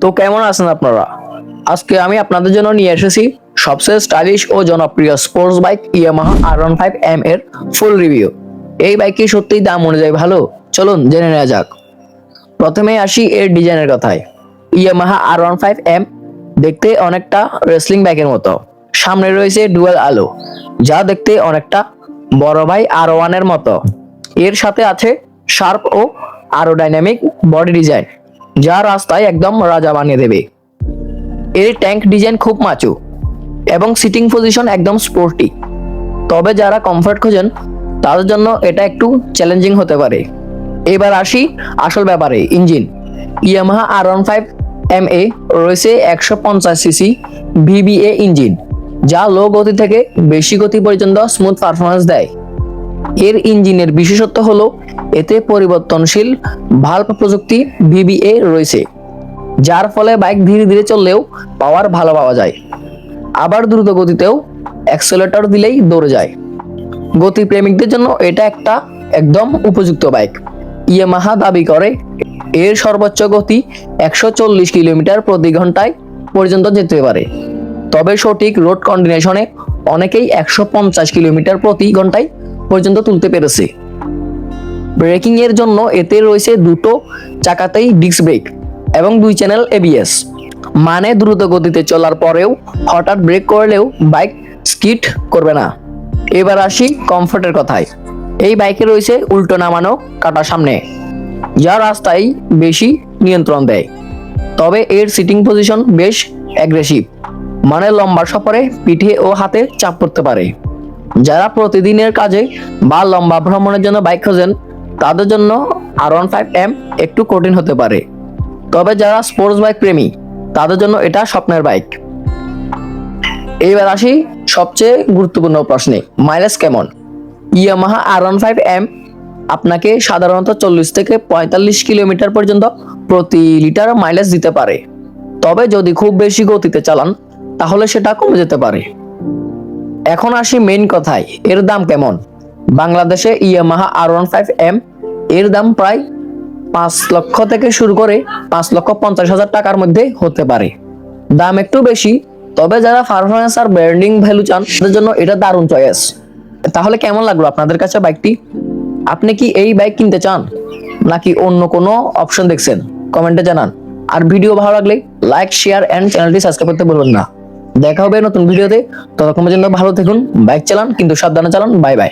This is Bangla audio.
তো কেমন আছেন আপনারা? আজকে আমি আপনাদের জন্য নিয়ে এসেছি সবচেয়ে স্টাইলিশ ও জনপ্রিয় sports bike Yamaha R one five M এর ফুল রিভিউ এই বাইকটি সত্যিই দাম অনুযায়ী ভালো? চলুন জেনে নেওয়া যাক। প্রথমে আসি এর ডিজাইনের কথায়। Yamaha R one five M দেখতে অনেকটা রেসলিং বাইকের মতো। সামনে রয়েছে ডুয়াল আলো, যা দেখতে অনেকটা বড় ভাই আর ওয়ানের মতো। এর সাথে আছে শার্প ও আরও ডাইনামিক বডি ডিজাইন যা রাস্তায় একদম রাজা বানিয়ে দেবে। এর ট্যাঙ্ক ডিজাইন খুব মাচু এবং সিটিং পজিশন একদম স্পোর্টি তবে যারা কমফর্ট খোঁজেন, তাদের জন্য এটা একটু চ্যালেঞ্জিং হতে পারে। এবার আসি আসল ব্যাপারে engine Yamaha R one five M এ রয়েছে একশো পঞ্চাশ সিসি ভিবিএ ইঞ্জিন যা লো গতি থেকে বেশি গতি পর্যন্ত স্মুথ পারফরমেন্স দেয়। এর ইঞ্জিনের বিশেষত্ব হলো, এতে পরিবর্তনশীল ভাল্ব প্রযুক্তি ভিবিএ রয়েছে, যার ফলে বাইক ধীরে ধীরে চললেও পাওয়ার ভালো পাওয়া যায়। আবার দ্রুত গতিতেও অ্যাক্সেলেটর দিলেই দৌড়ে যায়। গতি প্রেমিকদের জন্য এটা একটা একদম উপযুক্ত বাইক। ইয়ামাহা দাবি করে, এর সর্বোচ্চ গতি একশো চল্লিশ কিলোমিটার প্রতি ঘন্টায় পর্যন্ত যেতে পারে। তবে সঠিক রোড কন্ডিনেশনে অনেকেই একশো পঞ্চাশ কিলোমিটার প্রতি ঘন্টায় পর্যন্ত তুলতে পেরেছে। ব্রেকিং এর জন্য এতে রয়েছে দুটো চাকাতেই ডিস্ক ব্রেক এবং দুই চ্যানেল এবিএস মানে দ্রুত গতিতে চলার পরেও হঠাৎ ব্রেক করলেও বাইক স্কিট করবে না। এবার আসি কমফোর্টের কথায়। এই বাইকে রয়েছে উল্টো নামানো কাটা সামনে, যা রাস্তায় বেশি নিয়ন্ত্রণ দেয়। তবে এর সিটিং পজিশন বেশ অ্যাগ্রেসিভ মানে লম্বা সফরে পিঠে ও হাতে চাপ পড়তে পারে। যারা প্রতিদিনের কাজে বা লম্বা ভ্রমণের জন্য বাইক খোঁজেন, তাদের জন্য আর ওয়ান ফাইভ এম একটু কঠিন হতে পারে। তবে যারা স্পোর্টস বাইক প্রেমী, তাদের জন্য এটা স্বপ্নের বাইক। এইবার আসি সবচেয়ে গুরুত্বপূর্ণ প্রশ্নে মাইলেজ কেমন? Yamaha R one five M আপনাকে সাধারণত চল্লিশ থেকে পঁয়তাল্লিশ কিলোমিটার পর্যন্ত প্রতি লিটার মাইলেজ দিতে পারে। তবে যদি খুব বেশি গতিতে চালান, তাহলে সেটা কমে যেতে পারে। এখন আসি মেইন কথায়। এর দাম কেমন? বাংলাদেশে Yamaha R one five M এর দাম প্রায় পাঁচ লক্ষ থেকে শুরু করে পাঁচ লক্ষ পঞ্চাশ হাজার টাকার মধ্যে হতে পারে। দাম একটু বেশি, তবে যারা পারফরমেন্স আর ব্র্যান্ডিং ভ্যালু চান, তাদের জন্য এটা দারুণ চয়েস তাহলে কেমন লাগল আপনাদের কাছে বাইকটি আপনি কি এই বাইক কিনতে চান, নাকি অন্য কোনো অপশন দেখছেন? কমেন্টে জানান। আর ভিডিও ভালো লাগলে লাইক শেয়ার এন্ড চ্যানেলটি সাবস্ক্রাইব করতে ভুলবেন না। দেখা হবে নতুন ভিডিওতে। ততক্ষণ পর্যন্ত ভালো থাকুন, বাইক চালান, কিন্তু সাবধানে চালান, বাই বাই।